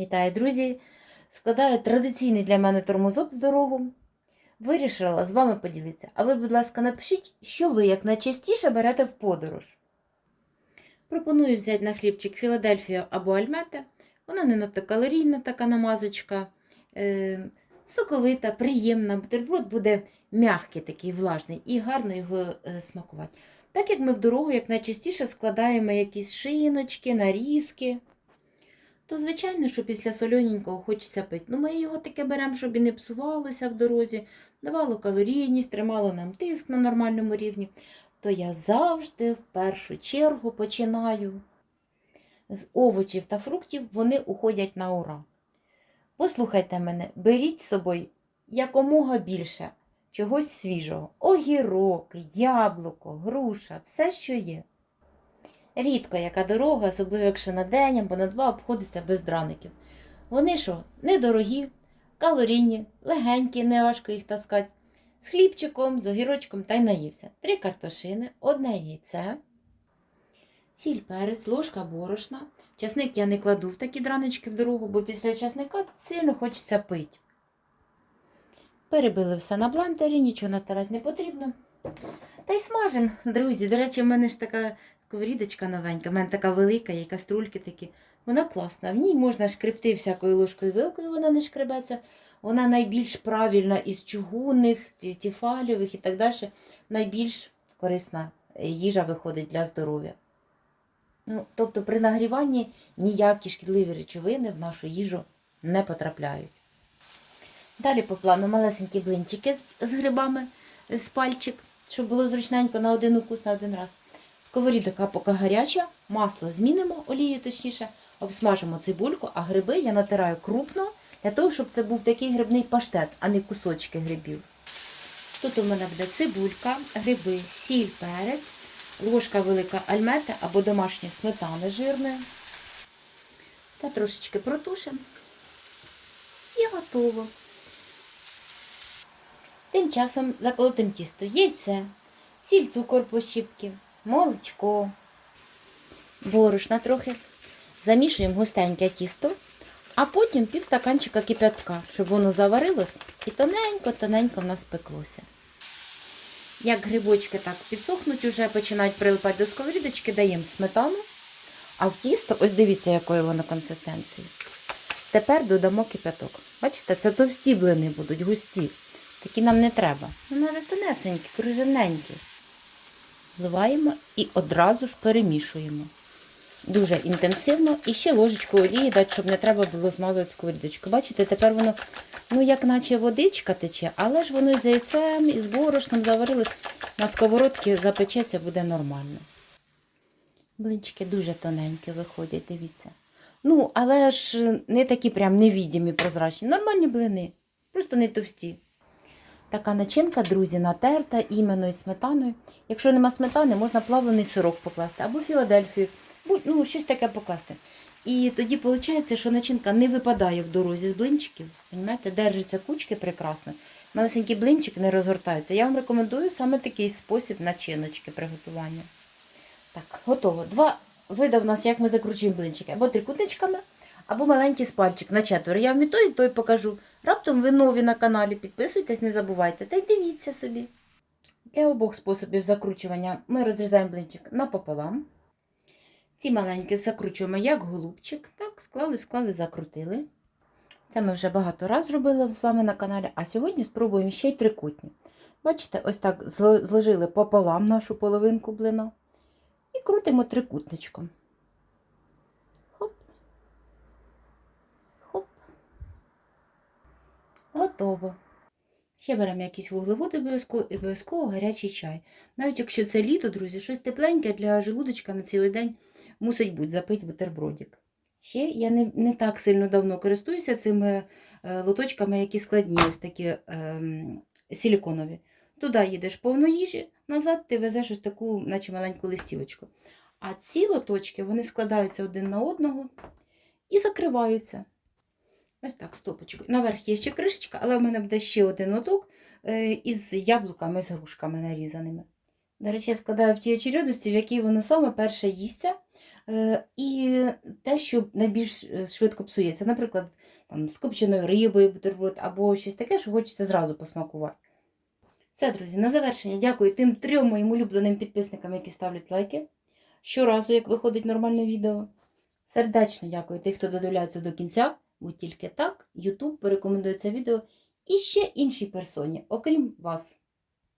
Вітаю, друзі! Складаю традиційний для мене тормозок в дорогу. Вирішила з вами поділитися. А ви, будь ласка, напишіть, що ви як найчастіше берете в подорож. Пропоную взяти на хлібчик Філадельфію або Альмете. Вона не надто калорійна, така намазочка, е, соковита, приємна. Бутерброд буде м'який, такий влажний і гарно його е, смакувати. Так як ми в дорогу як найчастіше складаємо якісь шиночки, нарізки то звичайно, що після солоненького хочеться пити. Ну, ми його таке беремо, щоб і не псувалося в дорозі, давало калорійність, тримало нам тиск на нормальному рівні. То я завжди в першу чергу починаю з овочів та фруктів, вони уходять на ура. Послухайте мене, беріть з собою якомога більше чогось свіжого. Огірок, яблуко, груша, все, що є. Рідко яка дорога, особливо якщо на день або на два обходиться без драників. Вони що, недорогі, калорійні, легенькі, не важко їх таскати. З хлібчиком, з огірочком та й наївся. Три картошини, одне яйце, сіль, перець, ложка борошна. Часник я не кладу в такі дранички в дорогу, бо після часника сильно хочеться пити. Перебили все на блендері, нічого натирати не потрібно. Та й смажемо, друзі. До речі, в мене ж така сковорідочка новенька, в мене така велика, є каструльки такі. Вона класна. В ній можна шкребти всякою ложкою вилкою, вона не шкребеться. Вона найбільш правильна із чугунних, ті- тіфалівих і так далі. Найбільш корисна їжа виходить для здоров'я. Ну, тобто при нагріванні ніякі шкідливі речовини в нашу їжу не потрапляють. Далі по плану малесенькі блинчики з, з грибами з пальчик, щоб було зручненько на один укус, на один раз. Сковорідка поки гаряча, масло змінимо, олію точніше, обсмажимо цибульку, а гриби я натираю крупно, для того, щоб це був такий грибний паштет, а не кусочки грибів. Тут у мене буде цибулька, гриби, сіль, перець, ложка велика альмети або домашні сметани жирної. Та трошечки протушимо. І готово. Тим часом заколотим тісто, яйце, сіль, цукор пощіпки, молочко, борошна трохи. Замішуємо густеньке тісто, а потім пів стаканчика кип'ятка, щоб воно заварилось і тоненько-тоненько в нас пеклося. Як грибочки так підсохнуть, уже починають прилипати до сковорідочки, даємо сметану, а в тісто, ось дивіться, якої воно консистенції. Тепер додамо кип'яток. Бачите, це товсті блини будуть, густі. Такі нам не треба. Навіть тонесенькі, кружевненькі. Вливаємо і одразу ж перемішуємо. Дуже інтенсивно. І ще ложечку олії дати, щоб не треба було змазувати сковорідочку. Бачите, тепер воно, ну, як наче водичка тече, але ж воно з яйцем і з борошном заварилось. На сковородці запечеться, буде нормально. Блинчики дуже тоненькі виходять, дивіться. Ну, але ж не такі прям невідімі прозрачні. Нормальні блини, просто не товсті. Така начинка, друзі, натерта іменно із сметаною. Якщо нема сметани, можна плавлений сирок покласти або Філадельфію, будь- ну, щось таке покласти. І тоді виходить, що начинка не випадає в дорозі з блинчиків. Понимаєте, держаться кучки прекрасно. Малесенькі блинчики не розгортаються. Я вам рекомендую саме такий спосіб начиночки приготування. Так, готово. Два види в нас, як ми закручуємо блинчики. Або трикутничками, або маленький спальчик на четверо. Я і і той покажу. Раптом ви нові на каналі, підписуйтесь, не забувайте. Та й дивіться собі. Для обох способів закручування ми розрізаємо блинчик напополам. Ці маленькі закручуємо як голубчик. Так, склали, склали, закрутили. Це ми вже багато разів робили з вами на каналі, а сьогодні спробуємо ще й трикутні. Бачите, ось так зложили пополам нашу половинку блина і крутимо трикутничком. Готово. Ще беремо якісь вуглеводи і обов'язково гарячий чай. Навіть якщо це літо, друзі, щось тепленьке для желудочка на цілий день мусить бути запить бутербродик. Ще я не, не так сильно давно користуюся цими е, лоточками, які складні, ось такі ем, силіконові. Туди їдеш повно їжі, назад ти везеш ось таку, наче маленьку листівочку. А ці лоточки вони складаються один на одного і закриваються. Ось так, стопочкою. Наверх є ще кришечка, але в мене буде ще один лоток е, із яблуками, з грушками нарізаними. До речі, я складаю в тій очередності, в якій воно саме перше їсться. Е, І те, що найбільш е, швидко псується. Наприклад, там, з копченою рибою бутерброд або щось таке, що хочеться зразу посмакувати. Все, друзі, на завершення дякую тим трьом моїм улюбленим підписникам, які ставлять лайки. Щоразу, як виходить нормальне відео. Сердечно дякую тих, хто додивляється до кінця, бо тільки так YouTube порекомендує це відео і ще іншій персоні, окрім вас.